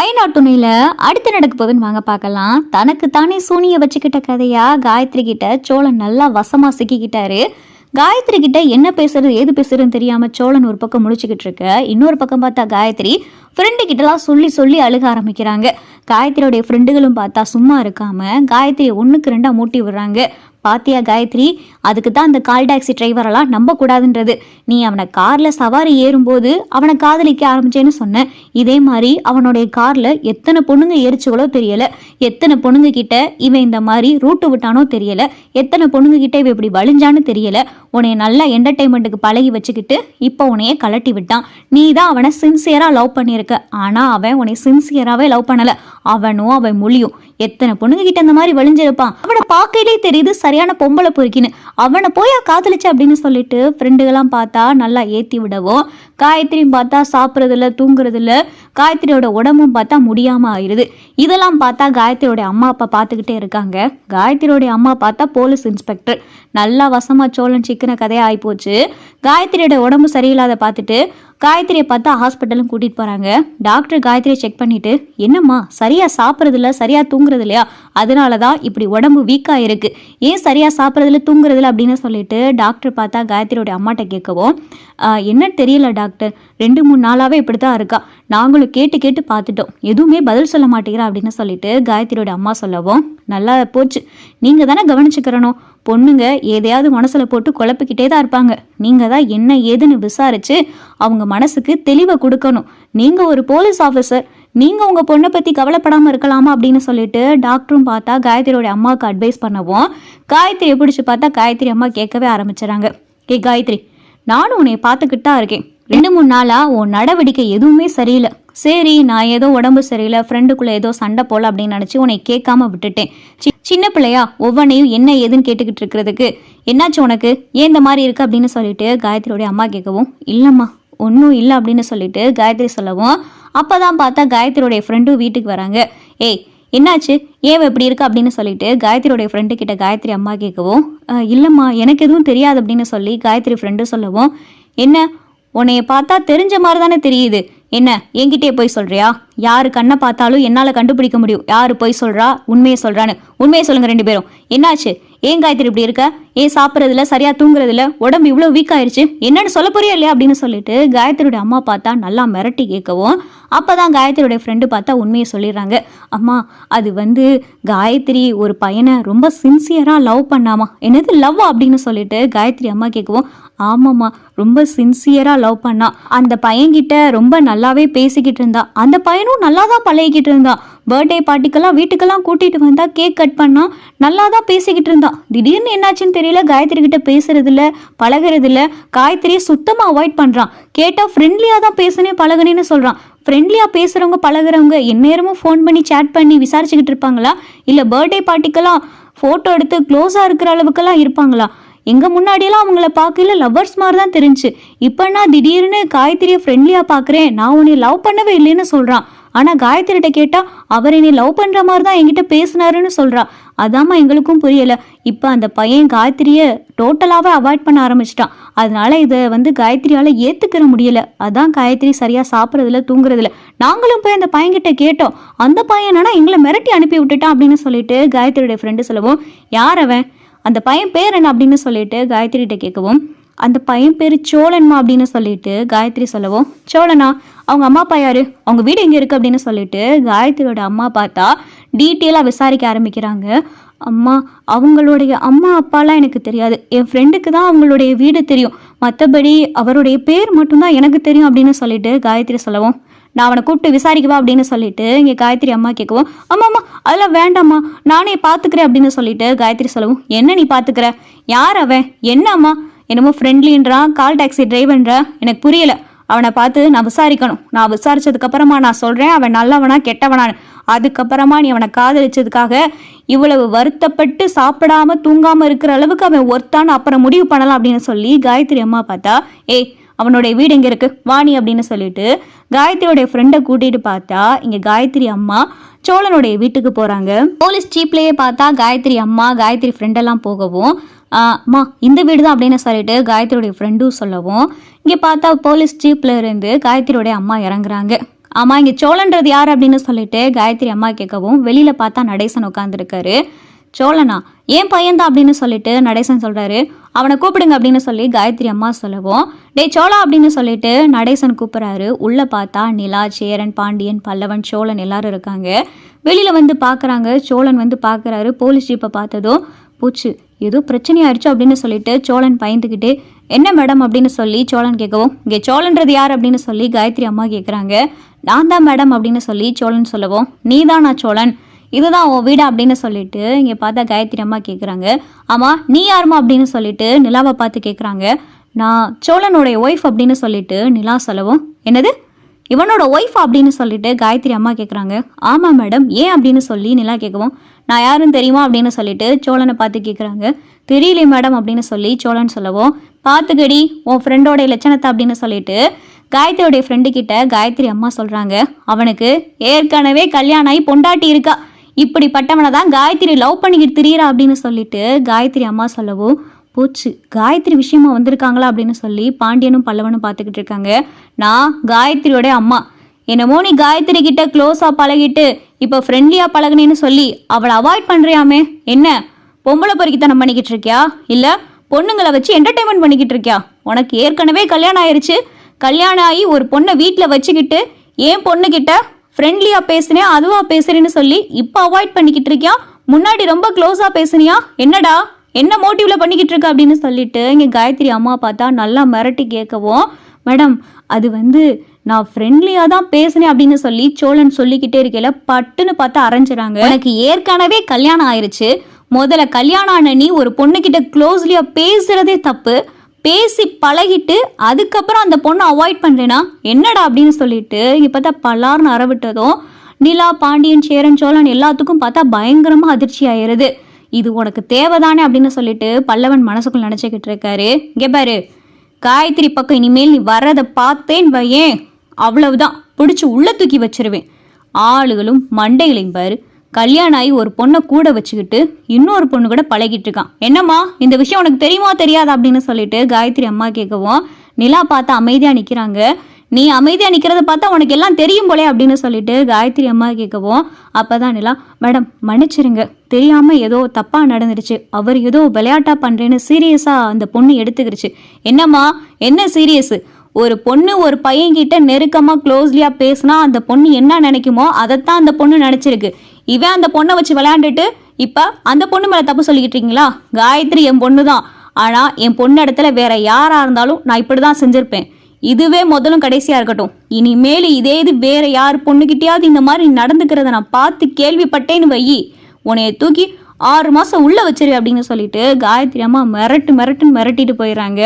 ஐநா துணையில் அடுத்து நடக்க போகுதுன்னு வாங்க பார்க்கலாம். தனக்கு தானே சூனியை வச்சுக்கிட்ட கதையா? காயத்ரி கிட்ட சோழன் நல்லா வசமா சிக்கிக்கிட்டாரு. காயத்ரி கிட்ட என்ன பேசுறது ஏது பேசுறதுன்னு தெரியாம சோழன் ஒரு பக்கம் முடிச்சுக்கிட்டு இருக்க. இன்னொரு பக்கம் பார்த்தா காயத்ரி ஃப்ரெண்டு கிட்டலாம் சொல்லி சொல்லி அழுக ஆரம்பிக்கிறாங்க. காயத்ரியோடைய ஃப்ரெண்டுகளும் பார்த்தா சும்மா இருக்காம காயத்ரியை ஒன்றுக்கு ரெண்டாக மூட்டி விடுறாங்க. பாத்தியா காயத்ரி? அதுக்கு தான் அந்த கால் டாக்ஸி டிரைவரெல்லாம் நம்பக்கூடாதுன்றது. நீ அவனை காரில் சவாரி ஏறும்போது அவனை காதலிக்க ஆரம்பிச்சேன்னு சொன்னேன் இதே மாதிரி அவனுடைய காரில் எத்தனை பொண்ணுங்க ஏறிச்சுகளோ தெரியல. எத்தனை பொண்ணுங்க கிட்ட இவன் இந்த மாதிரி ரூட்டு விட்டானோ தெரியல. எத்தனை பொண்ணுங்க கிட்ட இவன் இப்படி வலிஞ்சான்னு தெரியல. உன்னைய நல்லா என்டர்டைன்மெண்ட்டுக்கு பழகி வச்சுக்கிட்டு இப்போ உன்னைய கலட்டி விட்டான். நீ தான் அவனை சின்சியராக லவ் பண்ணியிருக்க. ஆனால் அவன் உன்னை சின்சியராகவே லவ் பண்ணலை. அவனும் அவன் மொழியும். எத்தனை பொண்ணுங்க கிட்ட அந்த மாதிரி வழிஞ்சிருப்பான் அவனை பார்க்கையிலே தெரியுது சரியான பொம்பளை பொறுக்கின்னு. அவனை போயா காதலிச்ச அப்படின்னு சொல்லிட்டு ஃப்ரெண்டுகள்லாம் பார்த்தா நல்லா ஏற்றி விடவும் காயத்ரியும் பார்த்தா சாப்பிட்றதில்ல தூங்குறதில்ல. காயத்ரியோட உடம்பும் பார்த்தா முடியாமல் ஆயிடுது இதெல்லாம் பார்த்தா காயத்ரியோட அம்மா அப்பா பார்த்துக்கிட்டே இருக்காங்க. காயத்ரியோடைய அம்மா பார்த்தா போலீஸ் இன்ஸ்பெக்டர். நல்லா வசமா சோழன் சிக்கன கதையாக ஆகிப்போச்சு காயத்ரியோட உடம்பு சரியில்லாத பார்த்துட்டு காயத்ரியை பார்த்தா ஹாஸ்பிட்டலும் கூட்டிகிட்டு போகிறாங்க டாக்டர் காயத்ரியை செக் பண்ணிட்டு என்னம்மா சரியாக சாப்பிட்றதில்ல சரியாக தூங்குறது இல்லையா அதனால தான் இப்படி உடம்பு வீக்காக இருக்கு ஏன் சரியாக சாப்பிட்றதில்ல தூங்குறதில்ல? அப்படின்னு சொல்லிட்டு டாக்டர் பார்த்தா காயத்ரியோட அம்மாட்ட கேட்கவும் என்ன என்னன்னு தெரியல டாக்டர். ரெண்டு மூணு நாளாகவே இப்படி தான் இருக்கா. நாங்களும் கேட்டு கேட்டு பார்த்துட்டோம். எதுவுமே பதில் சொல்ல மாட்டேங்கிறா அப்படின்னு சொல்லிட்டு காயத்ரியோட அம்மா சொல்லவும் நல்லா போச்சு. நீங்கள் தானே கவனிச்சுக்கிறணும். பொண்ணுங்க எதையாவது மனசில் போட்டு குழப்பிக்கிட்டே தான் இருப்பாங்க. நீங்கள் தான் என்ன ஏதுன்னு விசாரித்து அவங்க மனசுக்கு தெளிவை கொடுக்கணும். நீங்கள் ஒரு போலீஸ் ஆஃபீஸர் நீங்கள் உங்கள் பொண்ணை பற்றி கவலைப்படாமல் இருக்கலாமா? அப்படின்னு சொல்லிட்டு டாக்டரும் பார்த்தா காயத்ரியோட அம்மாவுக்கு அட்வைஸ் பண்ணவும் காயத்ரியை பிடிச்சி பார்த்தா காயத்ரி அம்மா கேட்கவே ஆரம்பிச்சிடறாங்க ஏ காயத்ரி நானும் உன்னை பார்த்துக்கிட்டு தான் இருக்கேன். ரெண்டு மூணு நாளாக உன் நடவடிக்கை எதுவுமே சரியில்லை. சரி நான் ஏதோ உடம்பு சரியில்லை ஃப்ரெண்டுக்குள்ளே ஏதோ சண்டை போல அப்படின்னு நினச்சி உன்னை கேட்காம விட்டுட்டேன். சி- சின்ன பிள்ளையா ஒவ்வொன்றையும் என்ன ஏதுன்னு கேட்டுக்கிட்டு இருக்கிறதுக்கு. என்னாச்சு உனக்கு? ஏன் இந்த மாதிரி இருக்கு அப்படின்னு சொல்லிட்டு காயத்ரியோடைய அம்மா கேட்கவும் இல்லைம்மா ஒன்றும் இல்லை அப்படின்னு சொல்லிட்டு காயத்ரி சொல்லவும் அப்போ தான் பார்த்தா காயத்ரியோடைய ஃப்ரெண்டும் வீட்டுக்கு வராங்க. ஏய் என்னாச்சு? ஏன் இப்படி இருக்கு? அப்படின்னு சொல்லிட்டு காயத்ரியோடைய ஃப்ரெண்டு கிட்ட காயத்ரி அம்மா கேட்கவும் இல்லைம்மா எனக்கு எதுவும் தெரியாது அப்படின்னு சொல்லி காயத்ரி ஃப்ரெண்டு சொல்லவும் என்ன உன்னைய பார்த்தா தெரிஞ்ச மாதிரி தானே தெரியுது. என்ன என்கிட்டயே போய் சொல்றியா? யாரு கண்ணை பார்த்தாலும் என்னால் கண்டுபிடிக்க முடியும். யாரு போய் சொல்றா? உண்மையை சொல்றான்னு. உண்மையை சொல்லுங்க ரெண்டு பேரும். என்னாச்சு? ஏன் காயத்ரி இப்படி இருக்க? ஏன் சாப்பிட்றதுல சரியா தூங்குறதுல உடம்பு இவ்வளோ வீக் ஆயிருச்சு? என்னன்னு சொல்ல போறியா இல்லையா அப்படின்னு சொல்லிட்டு காயத்ரியோட அம்மா பார்த்தா நல்லா மிரட்டி கேட்கவும் அப்பதான் காயத்ரியோட ஃப்ரெண்டு பார்த்தா உண்மையை சொல்லிடுறாங்க. அம்மா அது வந்து காயத்ரி ஒரு பையனை ரொம்ப சின்சியராக லவ் பண்ணாமா? என்னது லவ் அப்படின்னு சொல்லிட்டு காயத்ரி அம்மா கேட்கவும் ஆமாம்மா ரொம்ப சின்சியராக லவ் பண்ணா. அந்த பையன்கிட்ட ரொம்ப நல்லாவே பேசிக்கிட்டு இருந்தா. அந்த பையனும் நல்லா தான் பழகிக்கிட்டு இருந்தான் பர்த்டே பார்ட்டிக்கெல்லாம் வீட்டுக்கெல்லாம் கூட்டிகிட்டு வந்தால் கேக் கட் பண்ணால் நல்லா தான் பேசிக்கிட்டு இருந்தான் திடீர்னு என்னாச்சுன்னு தெரியல காயத்ரி கிட்ட பேசுறதில்ல பழகிறதில்ல. காயத்ரியை சுத்தமாக அவாய்ட் பண்ணுறான் கேட்டால் ஃப்ரெண்ட்லியாக தான் பேசுனே பழகுனேன்னு சொல்கிறான் ஃப்ரெண்ட்லியாக பேசுகிறவங்க பழகுறவங்க எந்நேரமும் ஃபோன் பண்ணி சேட் பண்ணி விசாரிச்சுக்கிட்டு இருப்பாங்களா? இல்லை பர்த்டே பார்ட்டிக்கெல்லாம் ஃபோட்டோ எடுத்து க்ளோஸாக இருக்கிற அளவுக்கெல்லாம் இருப்பாங்களா? எங்கள் முன்னாடியெல்லாம் அவங்கள பார்க்கல லவ்வர்ஸ் மாதிரி தான் தெரிஞ்சு. இப்போ நான் திடீர்னு காயத்ரியை ஃப்ரெண்ட்லியாக பார்க்குறேன் நான் உன்னை லவ் பண்ணவே இல்லைன்னு சொல்கிறான் ஆனால் காயத்ரிகிட்ட கேட்டால் அவர் என்னை லவ் பண்ணுற மாதிரி தான் என்கிட்ட பேசினாருன்னு சொல்கிறா அதாம்மா எங்களுக்கும் புரியலை. இப்போ அந்த பையன் காயத்ரியை டோட்டலாகவே அவாய்ட் பண்ண ஆரம்பிச்சிட்டான். அதனால இதை வந்து காயத்ரியால் ஏற்றுக்கிற முடியல. அதான் காயத்ரி சரியாக சாப்பிட்றதில்ல தூங்குறதில்ல. நாங்களும் போய் அந்த பையன்கிட்ட கேட்டோம். அந்த பையனானா எங்களை மிரட்டி அனுப்பி விட்டுட்டான் அப்படின்னு சொல்லிட்டு காயத்ரியோட ஃப்ரெண்டு சொல்லவும் யார் அவன்? அந்த பையன் பேர் என்ன? அப்படின்னு சொல்லிட்டு காயத்ரிகிட்ட கேட்கவும் அந்த பையன் பேர் சோழன்மா அப்படின்னு சொல்லிட்டு காயத்ரி சொல்லவும் சோழனா? அவங்க அம்மா அப்பா யாரு? அவங்க வீடு எங்கே இருக்குது அப்படின்னு சொல்லிட்டு காயத்ரியோட அம்மா பார்த்தா டீட்டெயிலாக விசாரிக்க ஆரம்பிக்கிறாங்க. அம்மா அவங்களுடைய அம்மா அப்பாலாம் எனக்கு தெரியாது. என் ஃப்ரெண்டுக்கு தான் அவங்களுடைய வீடு தெரியும். மற்றபடி அவருடைய பேர் மட்டும்தான் எனக்கு தெரியும் அப்படின்னு சொல்லிட்டு காயத்ரி சொல்லவும் நான் அவனை கூப்பிட்டு விசாரிக்கவா? அப்படின்னு சொல்லிட்டு இங்கே காயத்ரி அம்மா கேட்கவும் அம்மா அம்மா அதெல்லாம் வேண்டாம்மா. நானே பார்த்துக்கிறேன் அப்படின்னு சொல்லிட்டு காயத்ரி சொல்லவும் என்ன நீ பார்த்துக்கிற யார் அவன்? என்ன அம்மா? என்னமோ ஃப்ரெண்ட்லின்றான் கால் டாக்ஸி டிரைவர்ன்றா எனக்கு புரியலை. அவனை பார்த்து நான் விசாரிக்கணும். நான் விசாரிச்சதுக்கு அப்புறமா நான் சொல்கிறேன் அவன் நல்லவனா கெட்டவனான்னு. அதுக்கப்புறமா நீ அவனை காதலிச்சதுக்காக இவ்வளவு வருத்தப்பட்டு சாப்பிடாம தூங்காம இருக்கிற அளவுக்கு அவன் ஒர்த்தான்னு அப்புறம் முடிவு பண்ணலாம் அப்படின்னு சொல்லி காயத்ரி அம்மா பார்த்தா ஏய் அவனுடைய வீடு எங்கே இருக்கு? வாணி அப்படின்னு சொல்லிட்டு காயத்ரியோடைய ஃப்ரெண்டை கூட்டிட்டு பார்த்தா இங்கே காயத்ரி அம்மா சோழனுடைய வீட்டுக்கு போகிறாங்க போலீஸ் ஜீப்லேயே பார்த்தா காயத்ரி அம்மா காயத்ரி ஃப்ரெண்டெல்லாம் போகவும் அம்மா இந்த வீடு தான் அப்படின்னு சொல்லிட்டு காயத்ரியோடைய ஃப்ரெண்டும் சொல்லவும் இங்கே பார்த்தா போலீஸ் ஜீப்பில் இருந்து காயத்ரியோடைய அம்மா இறங்குறாங்க. அம்மா இங்கே சோழன்றது யார்? அப்படின்னு சொல்லிட்டு காயத்ரி அம்மா கேட்கவும் வெளியில் பார்த்தா நடேசன் உட்காந்துருக்காரு சோழனா ஏன் பையன்தான்? அப்படின்னு சொல்லிட்டு நடேசன் சொல்கிறாரு அவனை கூப்பிடுங்க அப்படின்னு சொல்லி காயத்ரி அம்மா சொல்லவும் டே சோழா அப்படின்னு சொல்லிட்டு நடேசன் கூப்பிட்றாரு. உள்ளே பார்த்தா நிலா சேரன் பாண்டியன் பல்லவன் சோழன் எல்லாரும் இருக்காங்க. வெளியில் வந்து பார்க்குறாங்க சோழன் வந்து பார்க்குறாரு போலீஸ் ஜீப்பை பார்த்ததும் பூச்சு. ஏதோ பிரச்சனை ஆயிடுச்சு அப்படின்னு சொல்லிட்டு சோழன் பயந்துக்கிட்டு என்ன மேடம்? அப்படின்னு சொல்லி சோழன் கேட்கவும் இங்கே சோழன்றது யார்? அப்படின்னு சொல்லி காயத்ரி அம்மா கேட்குறாங்க நான் தான் மேடம் அப்படின்னு சொல்லி சோழன் சொல்லவும் நீ தான் நான் சோழன்? இதுதான் உன் வீடு? அப்படின்னு சொல்லிட்டு இங்கே பார்த்தா காயத்ரி அம்மா கேட்குறாங்க ஆமாம் நீ யாருமா அப்படின்னு சொல்லிட்டு நிலாவை பார்த்து கேட்குறாங்க நான் சோழனுடைய ஒய்ஃப் அப்படின்னு சொல்லிட்டு நிலா சொல்லவும் என்னது? இவனோட ஒய்ஃப் அப்படின்னு சொல்லிட்டு காயத்ரி அம்மா கேட்குறாங்க ஆமாம் மேடம் ஏன் அப்படின்னு சொல்லி நிலா கேட்கவும் நான் யாருன்னு தெரியுமா அப்படின்னு சொல்லிட்டு சோழனை பார்த்து கேட்குறாங்க தெரியலையே மேடம் அப்படின்னு சொல்லி சோழன் சொல்லவும் பார்த்துக்கடி உன் ஃப்ரெண்டோட லட்சணத்தை அப்படின்னு சொல்லிட்டு காயத்ரியோடைய ஃப்ரெண்டு கிட்ட காயத்ரி அம்மா சொல்கிறாங்க அவனுக்கு ஏற்கனவே கல்யாணம் ஆகி பொண்டாட்டி இருக்கா. இப்படிப்பட்டவனை தான் காயத்ரி லவ் பண்ணிக்கிட்டு திரியிறா அப்படின்னு சொல்லிட்டு காயத்ரி அம்மா சொல்லவும் போச்சு. காயத்ரி விஷயமா வந்திருக்காங்களா அப்படின்னு சொல்லி பாண்டியனும் பல்லவனும் பார்த்துக்கிட்டு இருக்காங்க. நான் காயத்ரியோட அம்மா. என்னமோ நீ காயத்ரி கிட்ட க்ளோஸாக பழகிட்டு இப்போ ஃப்ரெண்ட்லியாக பழகுனேன்னு சொல்லி அவளை அவாய்ட் பண்ணுறியாமே என்ன? பொம்பளை பொறுக்கித்தனம் பண்ணிக்கிட்டு இருக்கியா? இல்லை பொண்ணுங்களை வச்சு என்டர்டைன்மெண்ட் பண்ணிக்கிட்டு இருக்கியா? உனக்கு ஏற்கனவே கல்யாணம் ஆயிடுச்சு கல்யாணம் ஆகி ஒரு பொண்ணை வீட்டில் வச்சுக்கிட்டு ஏன் பொண்ணுக்கிட்ட ஃப்ரெண்ட்லியாக பேசுனேன் அதுவா பேசுறேன்னு சொல்லி இப்போ அவாய்ட் பண்ணிக்கிட்டு இருக்கியா? முன்னாடி ரொம்ப க்ளோஸாக பேசுனியா? என்னடா? என்ன மோட்டிவ்ல பண்ணிக்கிட்டு இருக்க அப்படின்னு சொல்லிட்டு இங்கே காயத்ரி அம்மா பார்த்தா நல்லா மிரட்டி கேட்கவும் மேடம் அது வந்து நான் ஃப்ரெண்ட்லியாக தான் பேசினேன் அப்படின்னு சொல்லி சோழன் சொல்லிக்கிட்டே இருக்கையில பட்டுன்னு பார்த்து அரைஞ்சிறாங்க. எனக்கு ஏற்கனவே கல்யாணம் ஆயிருச்சு. முதல்ல கல்யாணம் ஆன நீ ஒரு பொண்ணுக்கிட்ட க்ளோஸ்லியாக பேசுறதே தப்பு. பேசி பழகிட்டு அதுக்கப்புறம் அந்த பொண்ணை அவாய்ட் பண்ணுறேனா என்னடா அப்படின்னு சொல்லிட்டு இங்கே பார்த்தா பல்லார்னு அறவிட்டதும் நிலா பாண்டியன் சேரன் சோழன் எல்லாத்துக்கும் பார்த்தா பயங்கரமாக அதிர்ச்சி ஆயிடுது. இது உனக்கு தேவைதானே அப்படின்னு சொல்லிட்டு பல்லவன் மனசுக்குள் நினச்சிக்கிட்டு இருக்காரு. இங்கே பாரு காயத்ரி பக்கம் இனிமேல் நீ வர்றதை பார்த்தேன் வையேன். அவ்வளவுதான் பிடிச்சி உள்ள தூக்கி வச்சிருவேன். ஆளுகளும் மண்டைகளையும் பாரு கல்யாணம் ஆகி ஒரு பொண்ணை கூட வச்சுக்கிட்டு இன்னொரு பொண்ணு கூட பழகிட்டு இருக்கான். என்னம்மா இந்த விஷயம் உனக்கு தெரியுமா தெரியாது அப்படின்னு சொல்லிட்டு காயத்ரி அம்மா கேட்கவும் நிலா பார்த்து அமைதியாக நிற்கிறாங்க நீ அமைதியாக நிற்கிறத பார்த்தா உனக்கு எல்லாம் தெரியும் போலே அப்படின்னு சொல்லிட்டு காயத்ரி அம்மா கேட்கவும் அப்பதான் நிலா மேடம் மன்னிச்சிருங்க. தெரியாமல் ஏதோ தப்பாக நடந்துருச்சு. அவர் ஏதோ விளையாட்டா பண்ணுறேன்னு சீரியஸாக அந்த பொண்ணு எடுத்துக்கிருச்சு. என்னம்மா? என்ன சீரியஸு? ஒரு பொண்ணு ஒரு பையன்கிட்ட நெருக்கமாக க்ளோஸ்லியாக பேசினா அந்த பொண்ணு என்ன நினைக்குமோ அதைத்தான் அந்த பொண்ணு நினச்சிருக்கு. இவன் அந்த பொண்ணை வச்சு விளையாண்டுட்டு இப்போ அந்த பொண்ணு மேலே தப்பு சொல்லிக்கிட்டு இருக்கீங்களா காயத்ரி என் பொண்ணு தான் ஆனால் என் பொண்ணு இடத்துல வேற யாராக இருந்தாலும் நான் இப்படி தான் செஞ்சுருப்பேன். இதுவே முதலும் கடைசியா இருக்கட்டும். இனிமேல் இதே இது வேற யார் பொண்ணுகிட்டயாவது இந்த மாதிரி நடந்துக்கிறத நான் பார்த்து கேள்விப்பட்டேன்னு வையி. உன்னைய தூக்கி ஆறு மாசம் உள்ள வச்சிரு அப்படின்னு சொல்லிட்டு காயத்ரி அம்மா மிரட்டு மிரட்டுன்னு மிரட்டிட்டு போயிடுறாங்க.